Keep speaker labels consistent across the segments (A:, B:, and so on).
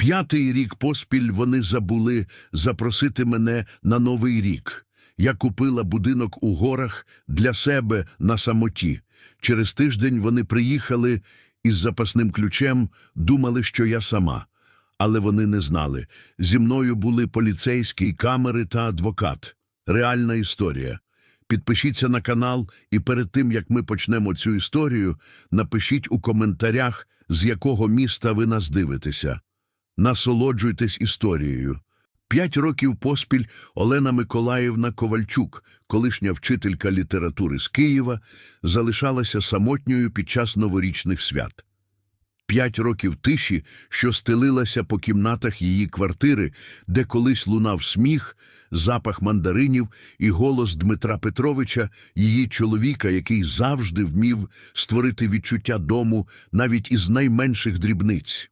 A: П'ятий рік поспіль вони забули запросити мене на новий рік. Я купила будинок у горах для себе на самоті. Через тиждень вони приїхали із запасним ключем, думали, що я сама. Але вони не знали. Зі мною були поліцейські, камери та адвокат. Реальна історія. Підпишіться на канал і перед тим, як ми почнемо цю історію, напишіть у коментарях, з якого міста ви нас дивитеся. Насолоджуйтесь історією. П'ять років поспіль Олена Миколаївна Ковальчук, колишня вчителька літератури з Києва, залишалася самотньою під час новорічних свят. П'ять років тиші, що стелилася по кімнатах її квартири, де колись лунав сміх, запах мандаринів і голос Дмитра Петровича, її чоловіка, який завжди вмів створити відчуття дому навіть із найменших дрібниць.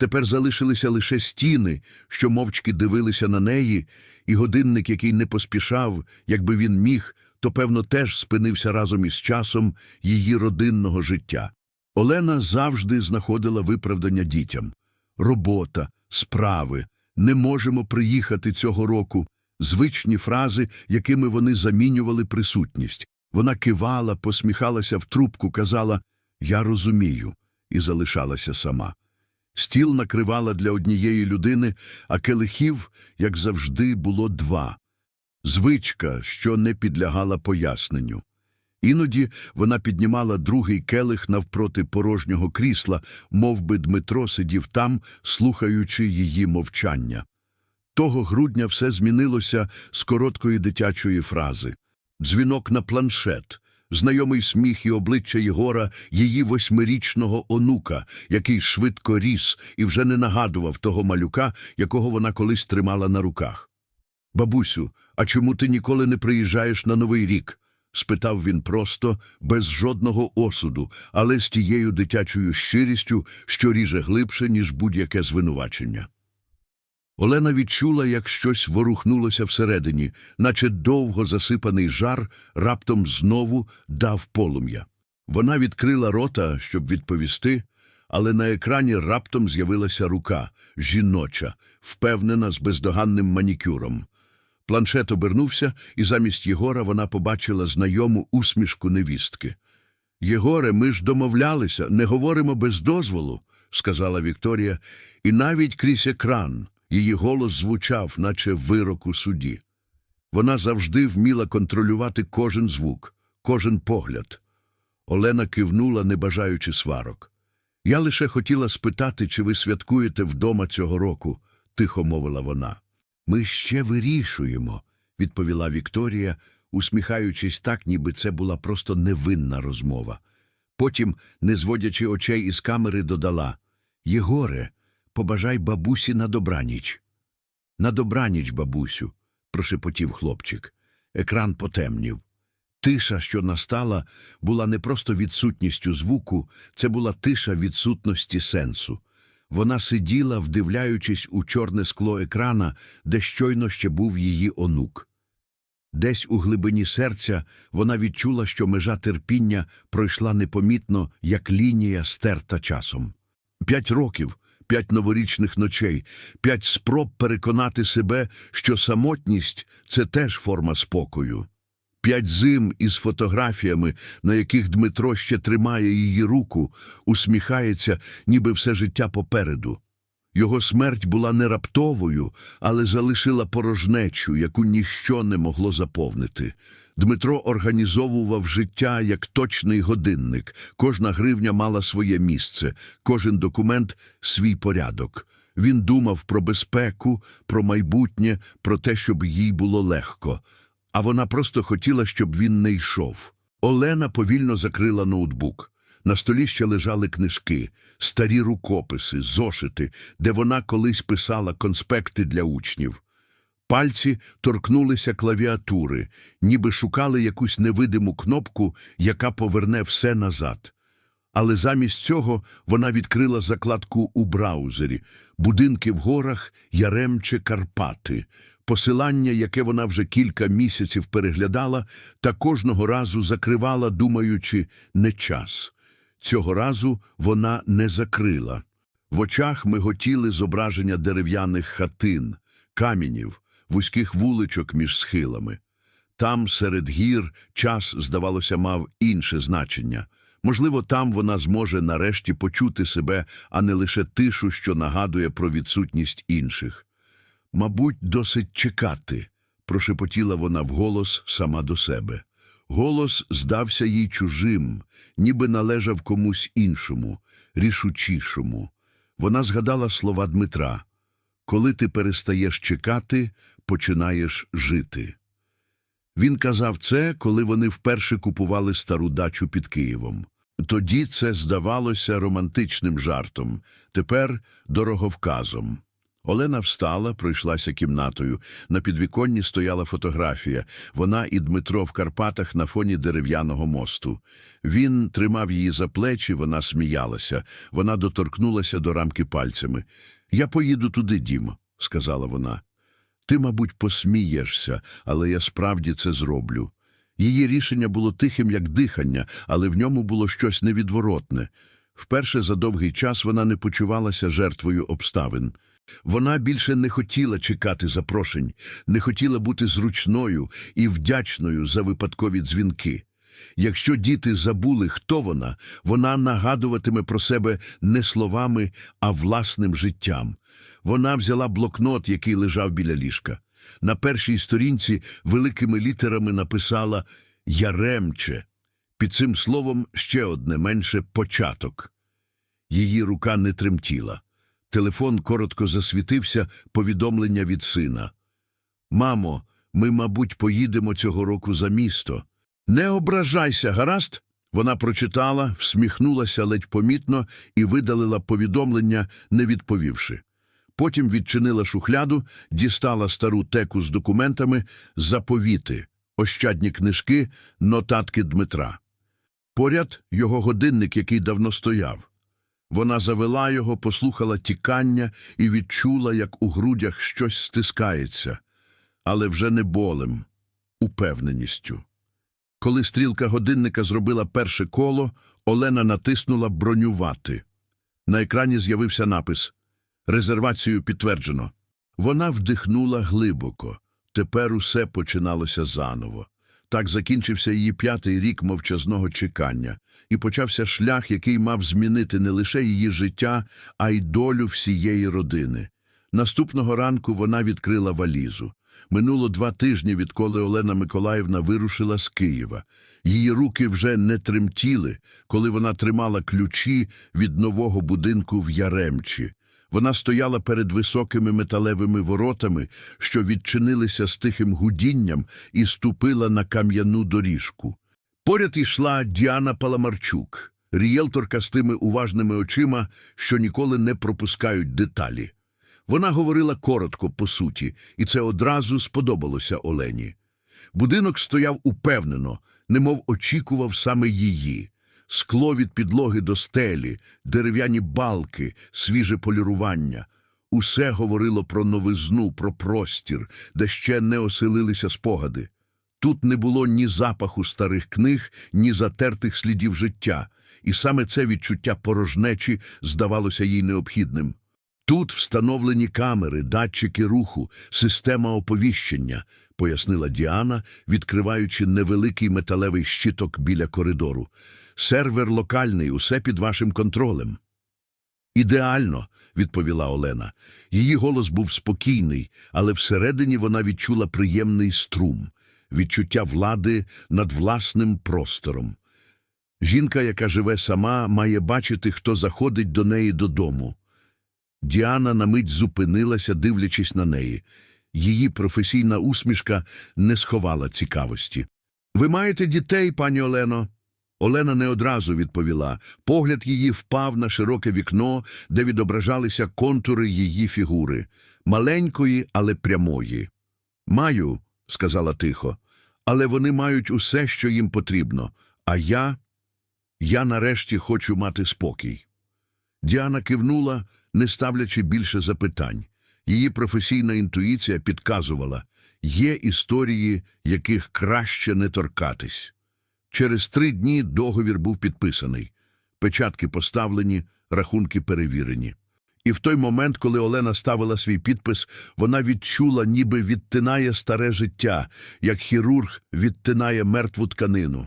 A: Тепер залишилися лише стіни, що мовчки дивилися на неї, і годинник, який не поспішав, якби він міг, то, певно, теж спинився разом із часом її родинного життя. Олена завжди знаходила виправдання дітям. Робота, справи, не можемо приїхати цього року. Звичні фрази, якими вони замінювали присутність. Вона кивала, посміхалася в трубку, казала «Я розумію» і залишалася сама. Стіл накривала для однієї людини, а келихів, як завжди, було два. Звичка, що не підлягала поясненню. Іноді вона піднімала другий келих навпроти порожнього крісла, мов би Дмитро сидів там, слухаючи її мовчання. Того грудня все змінилося з короткої дитячої фрази. Дзвінок на планшет, знайомий сміх і обличчя Єгора, її восьмирічного онука, який швидко ріс і вже не нагадував того малюка, якого вона колись тримала на руках. Бабусю, а чому ти ніколи не приїжджаєш на Новий рік? спитав він просто, без жодного осуду, але з тією дитячою щирістю, що ріже глибше, ніж будь-яке звинувачення. Олена відчула, як щось ворухнулося всередині, наче довго засипаний жар раптом знову дав полум'я. Вона відкрила рота, щоб відповісти, але на екрані раптом з'явилася рука, жіноча, впевнена з бездоганним манікюром. Планшет обернувся, і замість Єгора вона побачила знайому усмішку невістки. Єгоре, ми ж домовлялися, не говоримо без дозволу, сказала Вікторія, і навіть крізь екран її голос звучав, наче вирок у суді. Вона завжди вміла контролювати кожен звук, кожен погляд. Олена кивнула, не бажаючи сварок. Я лише хотіла спитати, чи ви святкуєте вдома цього року, тихо мовила вона. Ми ще вирішуємо, відповіла Вікторія, усміхаючись так, ніби це була просто невинна розмова. Потім, не зводячи очей із камери, додала Єгоре, побажай бабусі на добраніч. На добраніч, бабусю, прошепотів хлопчик. Екран потемнів. Тиша, що настала, була не просто відсутністю звуку, це була тиша відсутності сенсу. Вона сиділа, вдивляючись у чорне скло екрана, де щойно ще був її онук. Десь у глибині серця вона відчула, що межа терпіння пройшла непомітно, як лінія стерта часом. П'ять років, п'ять новорічних ночей, п'ять спроб переконати себе, що самотність це теж форма спокою. П'ять зим із фотографіями, на яких Дмитро ще тримає її руку, усміхається, ніби все життя попереду. Його смерть була не раптовою, але залишила порожнечу, яку ніщо не могло заповнити. Дмитро організовував життя як точний годинник. Кожна гривня мала своє місце, кожен документ свій порядок. Він думав про безпеку, про майбутнє, про те, щоб їй було легко. А вона просто хотіла, щоб він не йшов. Олена повільно закрила ноутбук. На столі ще лежали книжки, старі рукописи, зошити, де вона колись писала конспекти для учнів. Пальці торкнулися клавіатури, ніби шукали якусь невидиму кнопку, яка поверне все назад. Але замість цього вона відкрила закладку у браузері «Будинки в горах, Яремче, Карпати», посилання, яке вона вже кілька місяців переглядала, та кожного разу закривала, думаючи, не час. Цього разу вона не закрила. В очах миготіли зображення дерев'яних хатин, камінів, вузьких вуличок між схилами. Там, серед гір, час, здавалося, мав інше значення. Можливо, там вона зможе нарешті почути себе, а не лише тишу, що нагадує про відсутність інших. Мабуть, досить чекати, прошепотіла вона вголос сама до себе. Голос здався їй чужим, ніби належав комусь іншому, рішучішому. Вона згадала слова Дмитра Коли ти перестаєш чекати, починаєш жити. Він казав це, коли вони вперше купували стару дачу під Києвом. Тоді це здавалося романтичним жартом, тепер дороговказом. Олена встала, пройшлася кімнатою. На підвіконні стояла фотографія. Вона і Дмитро в Карпатах на фоні дерев'яного мосту. Він тримав її за плечі, вона сміялася. Вона доторкнулася до рамки пальцями. Я поїду туди, Дім, сказала вона. Ти, мабуть, посмієшся, але я справді це зроблю. Її рішення було тихим, як дихання, але в ньому було щось невідворотне. Вперше за довгий час вона не почувалася жертвою обставин. Вона більше не хотіла чекати запрошень, не хотіла бути зручною і вдячною за випадкові дзвінки. Якщо діти забули, хто вона, вона нагадуватиме про себе не словами, а власним життям. Вона взяла блокнот, який лежав біля ліжка. На першій сторінці великими літерами написала Яремче. Під цим словом ще одне менше початок. Її рука не тремтіла. Телефон коротко засвітився повідомлення від сина. Мамо, ми, мабуть, поїдемо цього року за місто. Не ображайся, гаразд? Вона прочитала, всміхнулася ледь помітно і видалила повідомлення, не відповівши. Потім відчинила шухляду, дістала стару теку з документами, заповіти, ощадні книжки, нотатки Дмитра. Поряд його годинник, який давно стояв. Вона завела його, послухала тікання і відчула, як у грудях щось стискається, але вже не болем, упевненістю. Коли стрілка годинника зробила перше коло, Олена натиснула бронювати. На екрані з'явився напис Резервацію підтверджено. Вона вдихнула глибоко. Тепер усе починалося заново. Так закінчився її п'ятий рік мовчазного чекання, і почався шлях, який мав змінити не лише її життя, а й долю всієї родини. Наступного ранку вона відкрила валізу. Минуло два тижні, відколи Олена Миколаївна вирушила з Києва. Її руки вже не тремтіли, коли вона тримала ключі від нового будинку в Яремчі. Вона стояла перед високими металевими воротами, що відчинилися з тихим гудінням, і ступила на кам'яну доріжку. Поряд ішла Діана Паламарчук, рієлторка з тими уважними очима, що ніколи не пропускають деталі. Вона говорила коротко, по суті, і це одразу сподобалося Олені. Будинок стояв упевнено, немов очікував саме її. Скло від підлоги до стелі, дерев'яні балки, свіже полірування. Усе говорило про новизну, про простір, де ще не оселилися спогади. Тут не було ні запаху старих книг, ні затертих слідів життя, і саме це відчуття порожнечі здавалося їй необхідним. Тут встановлені камери, датчики руху, система оповіщення, пояснила Діана, відкриваючи невеликий металевий щиток біля коридору. Сервер локальний, усе під вашим контролем. Ідеально, відповіла Олена. Її голос був спокійний, але всередині вона відчула приємний струм, відчуття влади над власним простором. Жінка, яка живе сама, має бачити, хто заходить до неї додому. Діана на мить зупинилася, дивлячись на неї. Її професійна усмішка не сховала цікавості. Ви маєте дітей, пані Олено? Олена не одразу відповіла. Погляд її впав на широке вікно, де відображалися контури її фігури, маленької, але прямої. Маю, сказала тихо, але вони мають усе, що їм потрібно. А я, я нарешті хочу мати спокій. Діана кивнула, не ставлячи більше запитань. Її професійна інтуїція підказувала є історії, яких краще не торкатись. Через три дні договір був підписаний, печатки поставлені, рахунки перевірені. І в той момент, коли Олена ставила свій підпис, вона відчула, ніби відтинає старе життя, як хірург відтинає мертву тканину.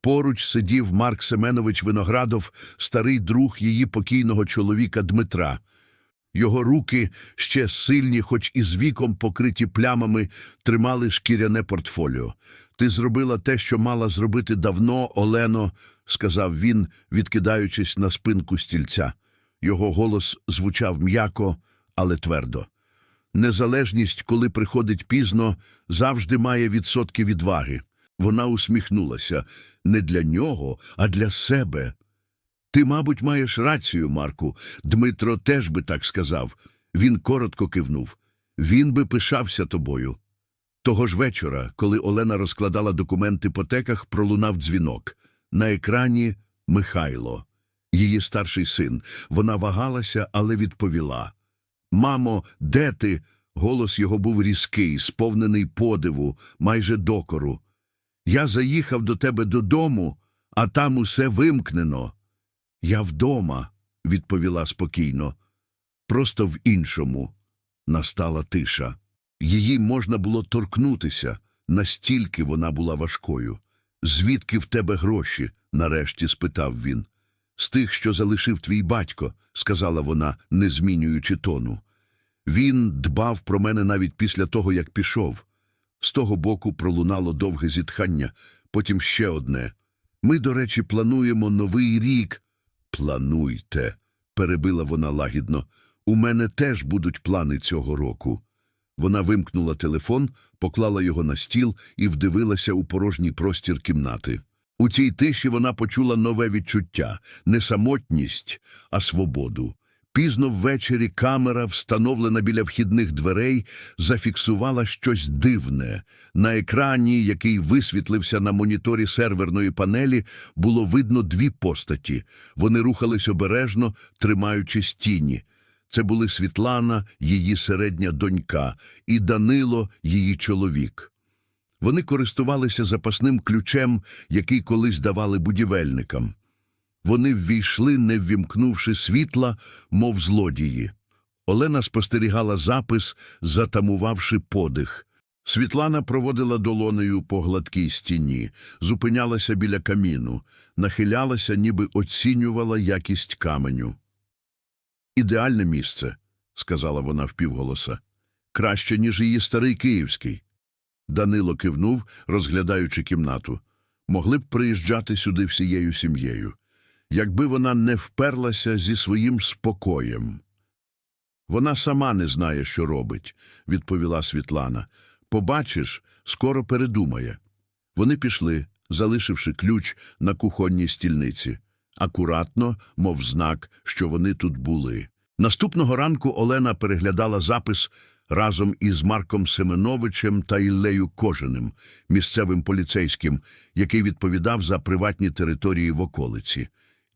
A: Поруч сидів Марк Семенович Виноградов, старий друг її покійного чоловіка Дмитра. Його руки, ще сильні, хоч і з віком покриті плямами, тримали шкіряне портфоліо. Ти зробила те, що мала зробити давно, Олено, сказав він, відкидаючись на спинку стільця. Його голос звучав м'яко, але твердо. Незалежність, коли приходить пізно, завжди має відсотки відваги. Вона усміхнулася не для нього, а для себе. Ти, мабуть, маєш рацію, Марку. Дмитро теж би так сказав. Він коротко кивнув. Він би пишався тобою. Того ж вечора, коли Олена розкладала документи по теках, пролунав дзвінок. На екрані Михайло, її старший син. Вона вагалася, але відповіла. Мамо, де ти? Голос його був різкий, сповнений подиву, майже докору. Я заїхав до тебе додому, а там усе вимкнено. Я вдома, відповіла спокійно. Просто в іншому. Настала тиша. Її можна було торкнутися, настільки вона була важкою. Звідки в тебе гроші? нарешті спитав він. З тих, що залишив твій батько, сказала вона, не змінюючи тону. Він дбав про мене навіть після того, як пішов. З того боку пролунало довге зітхання, потім ще одне. Ми, до речі, плануємо новий рік. Плануйте, перебила вона лагідно. У мене теж будуть плани цього року. Вона вимкнула телефон, поклала його на стіл і вдивилася у порожній простір кімнати. У цій тиші вона почула нове відчуття не самотність, а свободу. Пізно ввечері камера, встановлена біля вхідних дверей, зафіксувала щось дивне. На екрані, який висвітлився на моніторі серверної панелі, було видно дві постаті. Вони рухались обережно, тримаючись тіні. Це були Світлана, її середня донька, і Данило, її чоловік. Вони користувалися запасним ключем, який колись давали будівельникам. Вони ввійшли, не ввімкнувши світла, мов злодії. Олена спостерігала запис, затамувавши подих. Світлана проводила долонею по гладкій стіні, зупинялася біля каміну, нахилялася, ніби оцінювала якість каменю. Ідеальне місце, сказала вона впівголоса. Краще, ніж її старий київський. Данило кивнув, розглядаючи кімнату. Могли б приїжджати сюди всією сім'єю, якби вона не вперлася зі своїм спокоєм. Вона сама не знає, що робить, відповіла Світлана. Побачиш, скоро передумає. Вони пішли, залишивши ключ на кухонній стільниці, акуратно, мов знак, що вони тут були. Наступного ранку Олена переглядала запис разом із Марком Семеновичем та Іллею Коженим, місцевим поліцейським, який відповідав за приватні території в околиці.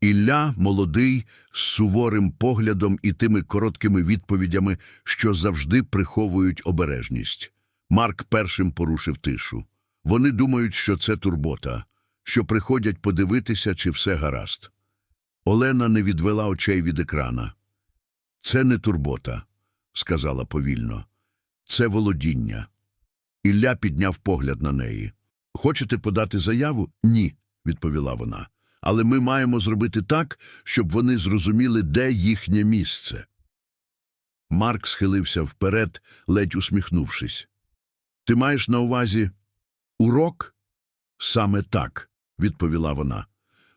A: Ілля, молодий, з суворим поглядом і тими короткими відповідями, що завжди приховують обережність. Марк першим порушив тишу. Вони думають, що це турбота, що приходять подивитися, чи все гаразд. Олена не відвела очей від екрана. Це не турбота, сказала повільно. Це володіння. Ілля підняв погляд на неї. Хочете подати заяву? Ні, відповіла вона. Але ми маємо зробити так, щоб вони зрозуміли, де їхнє місце. Марк схилився вперед, ледь усміхнувшись. Ти маєш на увазі урок? Саме так, відповіла вона.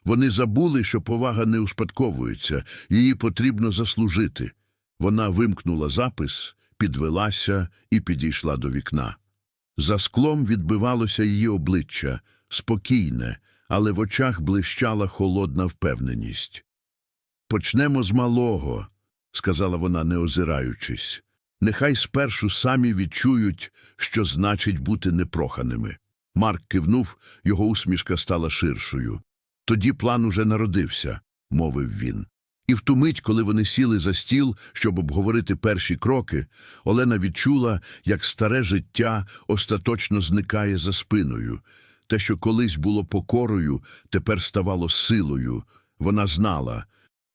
A: Вони забули, що повага не успадковується, її потрібно заслужити. Вона вимкнула запис, підвелася і підійшла до вікна. За склом відбивалося її обличчя, спокійне, але в очах блищала холодна впевненість. Почнемо з малого, сказала вона, не озираючись. Нехай спершу самі відчують, що значить бути непроханими. Марк кивнув, його усмішка стала ширшою. Тоді план уже народився, мовив він. І в ту мить, коли вони сіли за стіл, щоб обговорити перші кроки, Олена відчула, як старе життя остаточно зникає за спиною. Те, що колись було покорою, тепер ставало силою. Вона знала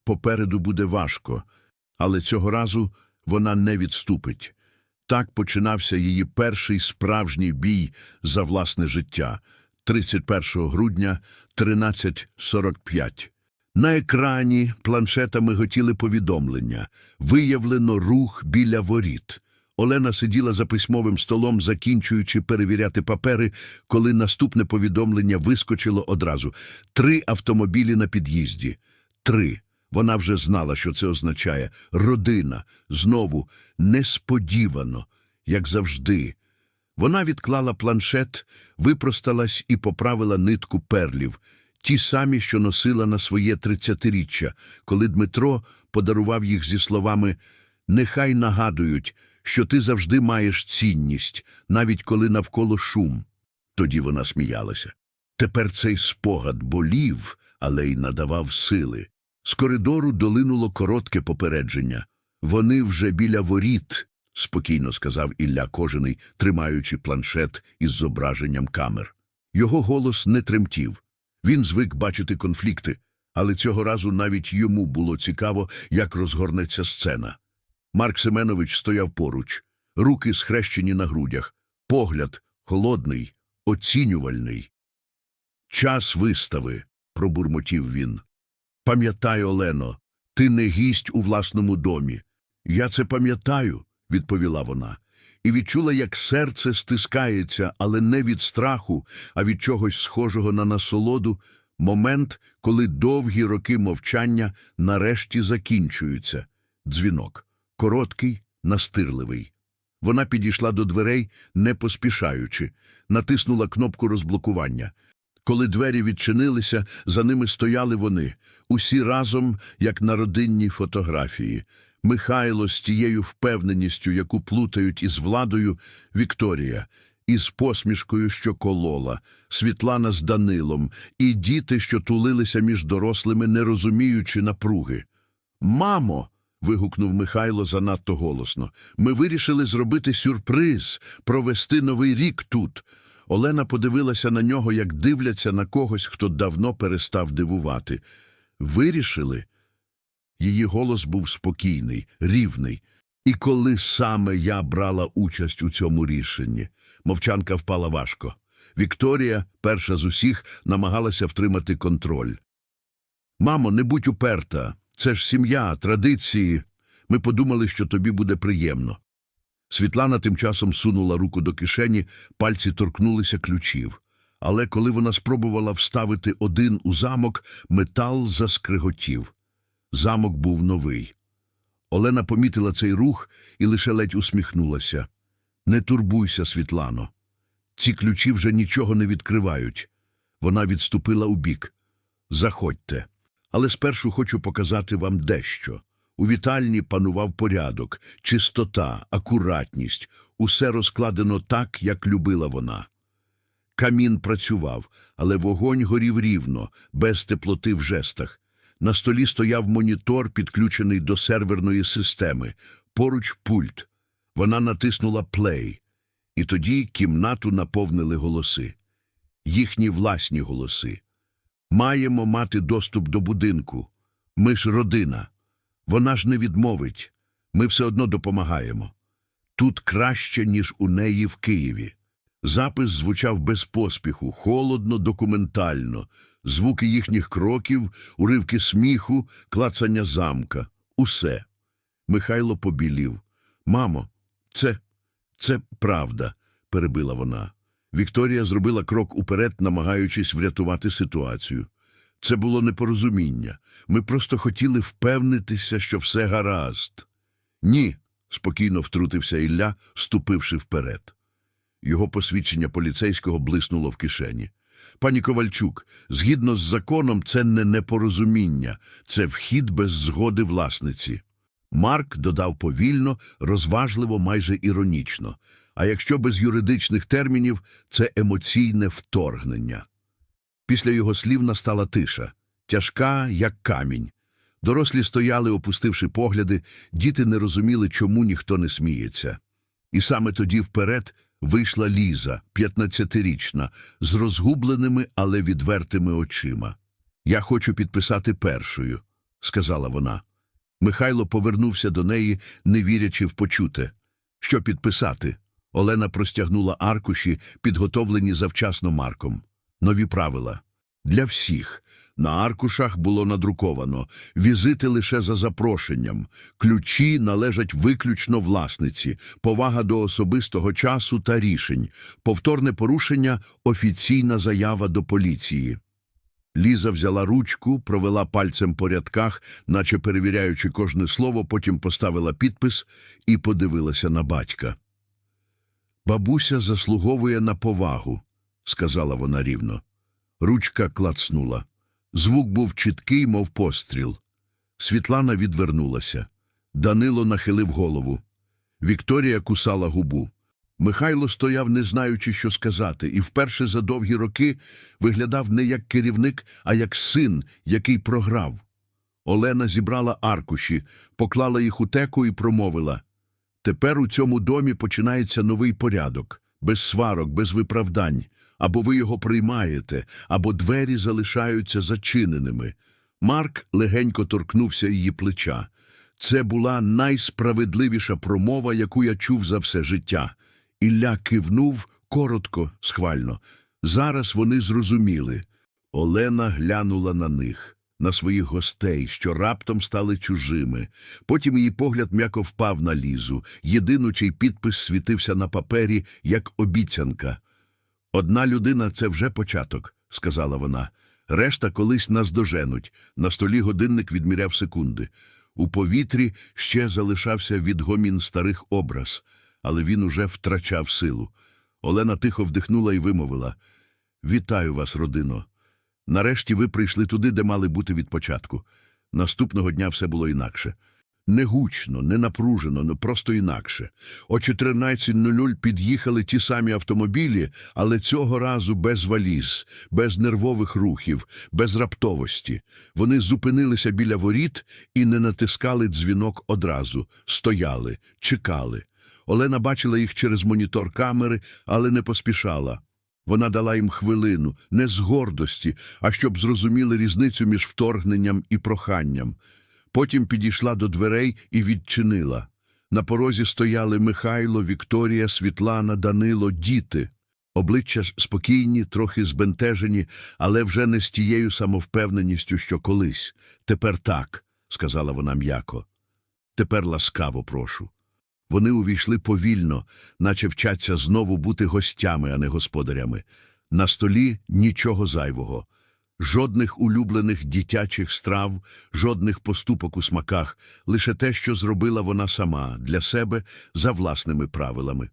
A: попереду буде важко, Але цього разу вона не відступить. Так починався її перший справжній бій за власне життя 31 грудня 13.45. На екрані планшетами готіли повідомлення. Виявлено рух біля воріт. Олена сиділа за письмовим столом, закінчуючи перевіряти папери, коли наступне повідомлення вискочило одразу. Три автомобілі на під'їзді. Три. Вона вже знала, що це означає. Родина. Знову несподівано, як завжди. Вона відклала планшет, випросталась і поправила нитку перлів, ті самі, що носила на своє тридцятиріччя, коли Дмитро подарував їх зі словами «Нехай нагадують, що ти завжди маєш цінність, навіть коли навколо шум». Тоді вона сміялася. Тепер цей спогад болів, але й надавав сили. З коридору долинуло коротке попередження. Вони вже біля воріт, спокійно сказав Ілля Кожений, тримаючи планшет із зображенням камер. Його голос не тремтів. Він звик бачити конфлікти, але цього разу навіть йому було цікаво, як розгорнеться сцена. Марк Семенович стояв поруч, руки схрещені на грудях, погляд холодний, оцінювальний. Час вистави, пробурмотів він. Пам'ятай, Олено, ти не гість у власному домі. Я це пам'ятаю, відповіла вона, і відчула, як серце стискається, але не від страху, а від чогось схожого на насолоду, момент, коли довгі роки мовчання нарешті закінчуються. Дзвінок. Короткий, настирливий. Вона підійшла до дверей, не поспішаючи, натиснула кнопку розблокування. Коли двері відчинилися, за ними стояли вони, усі разом, як на родинній фотографії. Михайло з тією впевненістю, яку плутають із владою, Вікторія, із посмішкою, що колола, Світлана з Данилом, і діти, що тулилися між дорослими, не розуміючи напруги. Мамо. Вигукнув Михайло занадто голосно. Ми вирішили зробити сюрприз, провести новий рік тут. Олена подивилася на нього, як дивляться на когось, хто давно перестав дивувати. Вирішили? Її голос був спокійний, рівний. І коли саме я брала участь у цьому рішенні, мовчанка впала важко. Вікторія, перша з усіх, намагалася втримати контроль. Мамо, не будь уперта. Це ж сім'я, традиції. Ми подумали, що тобі буде приємно. Світлана тим часом сунула руку до кишені, пальці торкнулися ключів. Але коли вона спробувала вставити один у замок, метал заскриготів. Замок був новий. Олена помітила цей рух і лише ледь усміхнулася. Не турбуйся, Світлано. Ці ключі вже нічого не відкривають. Вона відступила убік. Заходьте. Але спершу хочу показати вам дещо. У вітальні панував порядок, чистота, акуратність, усе розкладено так, як любила вона. Камін працював, але вогонь горів рівно, без теплоти в жестах. На столі стояв монітор, підключений до серверної системи, поруч пульт. Вона натиснула плей, і тоді кімнату наповнили голоси. Їхні власні голоси. Маємо мати доступ до будинку. Ми ж родина. Вона ж не відмовить. Ми все одно допомагаємо. Тут краще, ніж у неї в Києві. Запис звучав без поспіху, холодно, документально. Звуки їхніх кроків, уривки сміху, клацання замка. Усе. Михайло побілів. Мамо, це, це правда, перебила вона. Вікторія зробила крок уперед, намагаючись врятувати ситуацію. Це було непорозуміння. Ми просто хотіли впевнитися, що все гаразд. Ні, спокійно втрутився Ілля, ступивши вперед. Його посвідчення поліцейського блиснуло в кишені. Пані Ковальчук, згідно з законом, це не непорозуміння, це вхід без згоди власниці. Марк додав повільно, розважливо, майже іронічно. А якщо без юридичних термінів, це емоційне вторгнення. Після його слів настала тиша, тяжка, як камінь. Дорослі стояли, опустивши погляди, діти не розуміли, чому ніхто не сміється. І саме тоді вперед вийшла Ліза, п'ятнадцятирічна, з розгубленими, але відвертими очима. Я хочу підписати першою, сказала вона. Михайло повернувся до неї, не вірячи в почуте. Що підписати? Олена простягнула аркуші, підготовлені завчасно Марком. Нові правила. Для всіх. На аркушах було надруковано візити лише за запрошенням, ключі належать виключно власниці, повага до особистого часу та рішень, повторне порушення – офіційна заява до поліції. Ліза взяла ручку, провела пальцем по рядках, наче перевіряючи кожне слово, потім поставила підпис і подивилася на батька. Бабуся заслуговує на повагу, сказала вона рівно. Ручка клацнула. Звук був чіткий, мов постріл. Світлана відвернулася. Данило нахилив голову. Вікторія кусала губу. Михайло стояв, не знаючи, що сказати, і вперше за довгі роки виглядав не як керівник, а як син, який програв. Олена зібрала аркуші, поклала їх у теку і промовила. Тепер у цьому домі починається новий порядок, без сварок, без виправдань. Або ви його приймаєте, або двері залишаються зачиненими. Марк легенько торкнувся її плеча. Це була найсправедливіша промова, яку я чув за все життя. Ілля кивнув коротко, схвально. Зараз вони зрозуміли. Олена глянула на них, на своїх гостей, що раптом стали чужими. Потім її погляд м'яко впав на лізу. Єдину, чий підпис світився на папері, як обіцянка. Одна людина це вже початок, сказала вона. Решта колись наздоженуть. На столі годинник відміряв секунди. У повітрі ще залишався відгомін старих образ, але він уже втрачав силу. Олена тихо вдихнула і вимовила Вітаю вас, родино. Нарешті ви прийшли туди, де мали бути від початку. Наступного дня все було інакше. Не гучно, не напружено, но просто інакше. О 14.00 під'їхали ті самі автомобілі, але цього разу без валіз, без нервових рухів, без раптовості. Вони зупинилися біля воріт і не натискали дзвінок одразу, стояли, чекали. Олена бачила їх через монітор камери, але не поспішала. Вона дала їм хвилину, не з гордості, а щоб зрозуміли різницю між вторгненням і проханням. Потім підійшла до дверей і відчинила. На порозі стояли Михайло, Вікторія, Світлана, Данило, діти. Обличчя спокійні, трохи збентежені, але вже не з тією самовпевненістю, що колись. Тепер так, сказала вона м'яко. Тепер ласкаво прошу. Вони увійшли повільно, наче вчаться знову бути гостями, а не господарями. На столі нічого зайвого. Жодних улюблених дитячих страв, жодних поступок у смаках, лише те, що зробила вона сама, для себе, за власними правилами.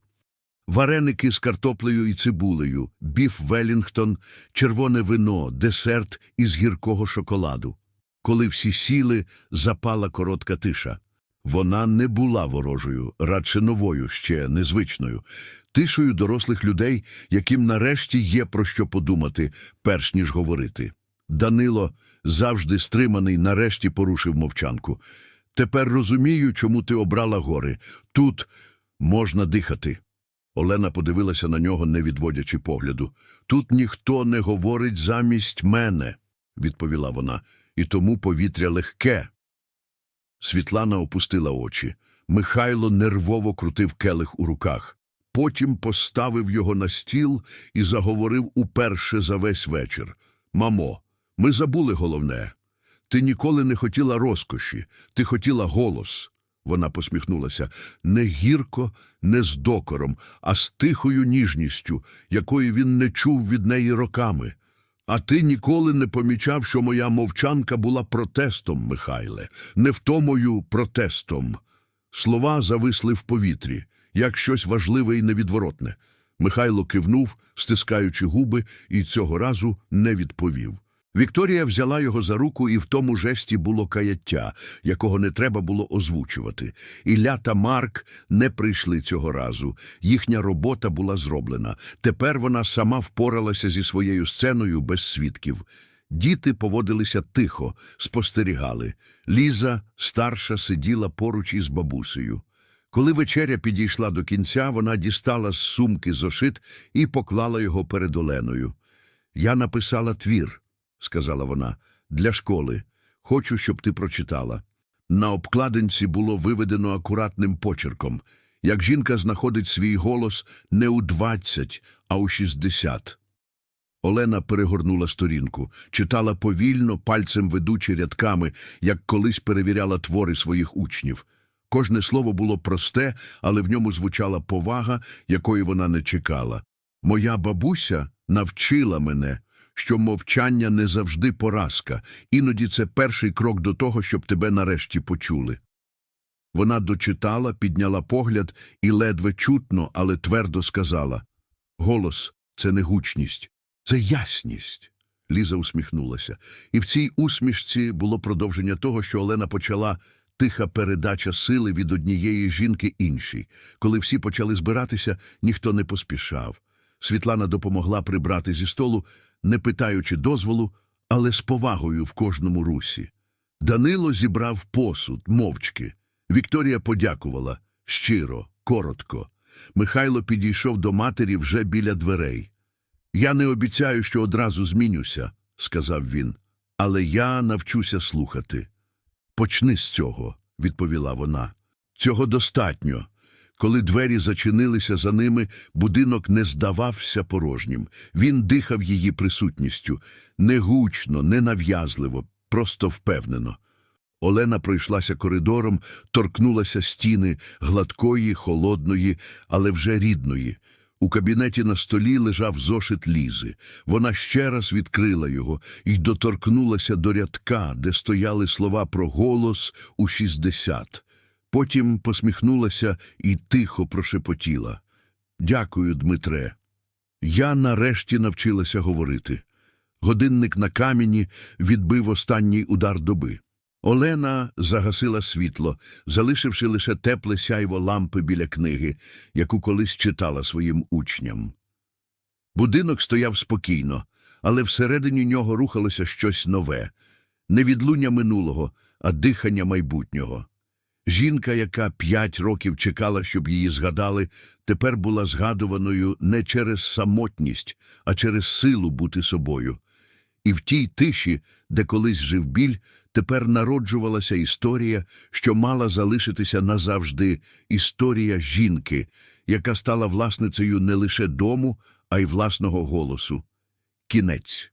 A: Вареники з картоплею і цибулею, біф Велінгтон, червоне вино, десерт із гіркого шоколаду. Коли всі сіли, запала коротка тиша. Вона не була ворожою, радше новою, ще незвичною, тишою дорослих людей, яким нарешті є про що подумати, перш ніж говорити. Данило, завжди стриманий, нарешті порушив мовчанку. Тепер розумію, чому ти обрала гори. Тут можна дихати. Олена подивилася на нього, не відводячи погляду. Тут ніхто не говорить замість мене, відповіла вона, і тому повітря легке. Світлана опустила очі. Михайло нервово крутив келих у руках. Потім поставив його на стіл і заговорив уперше за весь вечір. Мамо, ми забули головне. Ти ніколи не хотіла розкоші, ти хотіла голос. Вона посміхнулася не гірко, не з докором, а з тихою ніжністю, якої він не чув від неї роками. А ти ніколи не помічав, що моя мовчанка була протестом, Михайле, не втомою протестом. Слова зависли в повітрі, як щось важливе і невідворотне. Михайло кивнув, стискаючи губи, і цього разу не відповів. Вікторія взяла його за руку, і в тому жесті було каяття, якого не треба було озвучувати. Ілля та Марк не прийшли цього разу. Їхня робота була зроблена. Тепер вона сама впоралася зі своєю сценою без свідків. Діти поводилися тихо, спостерігали. Ліза, старша, сиділа поруч із бабусею. Коли вечеря підійшла до кінця, вона дістала з сумки зошит і поклала його перед Оленою. Я написала твір, сказала вона, для школи. Хочу, щоб ти прочитала. На обкладинці було виведено акуратним почерком, як жінка знаходить свій голос не у 20, а у 60. Олена перегорнула сторінку, читала повільно, пальцем ведучи рядками, як колись перевіряла твори своїх учнів. Кожне слово було просте, але в ньому звучала повага, якої вона не чекала. Моя бабуся навчила мене, що мовчання не завжди поразка, іноді це перший крок до того, щоб тебе нарешті почули. Вона дочитала, підняла погляд і ледве чутно, але твердо сказала Голос це не гучність, це ясність. Ліза усміхнулася. І в цій усмішці було продовження того, що Олена почала тиха передача сили від однієї жінки іншій. Коли всі почали збиратися, ніхто не поспішав. Світлана допомогла прибрати зі столу, не питаючи дозволу, але з повагою в кожному русі. Данило зібрав посуд, мовчки. Вікторія подякувала щиро, коротко. Михайло підійшов до матері вже біля дверей. Я не обіцяю, що одразу змінюся, сказав він, але я навчуся слухати. Почни з цього, відповіла вона. Цього достатньо. Коли двері зачинилися за ними, будинок не здавався порожнім. Він дихав її присутністю, не гучно, не нав'язливо, просто впевнено. Олена пройшлася коридором, торкнулася стіни гладкої, холодної, але вже рідної. У кабінеті на столі лежав зошит Лізи. Вона ще раз відкрила його і доторкнулася до рядка, де стояли слова про голос у 60. Потім посміхнулася і тихо прошепотіла. Дякую, Дмитре. Я нарешті навчилася говорити. Годинник на камені відбив останній удар доби. Олена загасила світло, залишивши лише тепле сяйво лампи біля книги, яку колись читала своїм учням. Будинок стояв спокійно, але всередині нього рухалося щось нове, не відлуння минулого, а дихання майбутнього. Жінка, яка п'ять років чекала, щоб її згадали, тепер була згадуваною не через самотність, а через силу бути собою. І в тій тиші, де колись жив біль, тепер народжувалася історія, що мала залишитися назавжди історія жінки, яка стала власницею не лише дому, а й власного голосу. Кінець.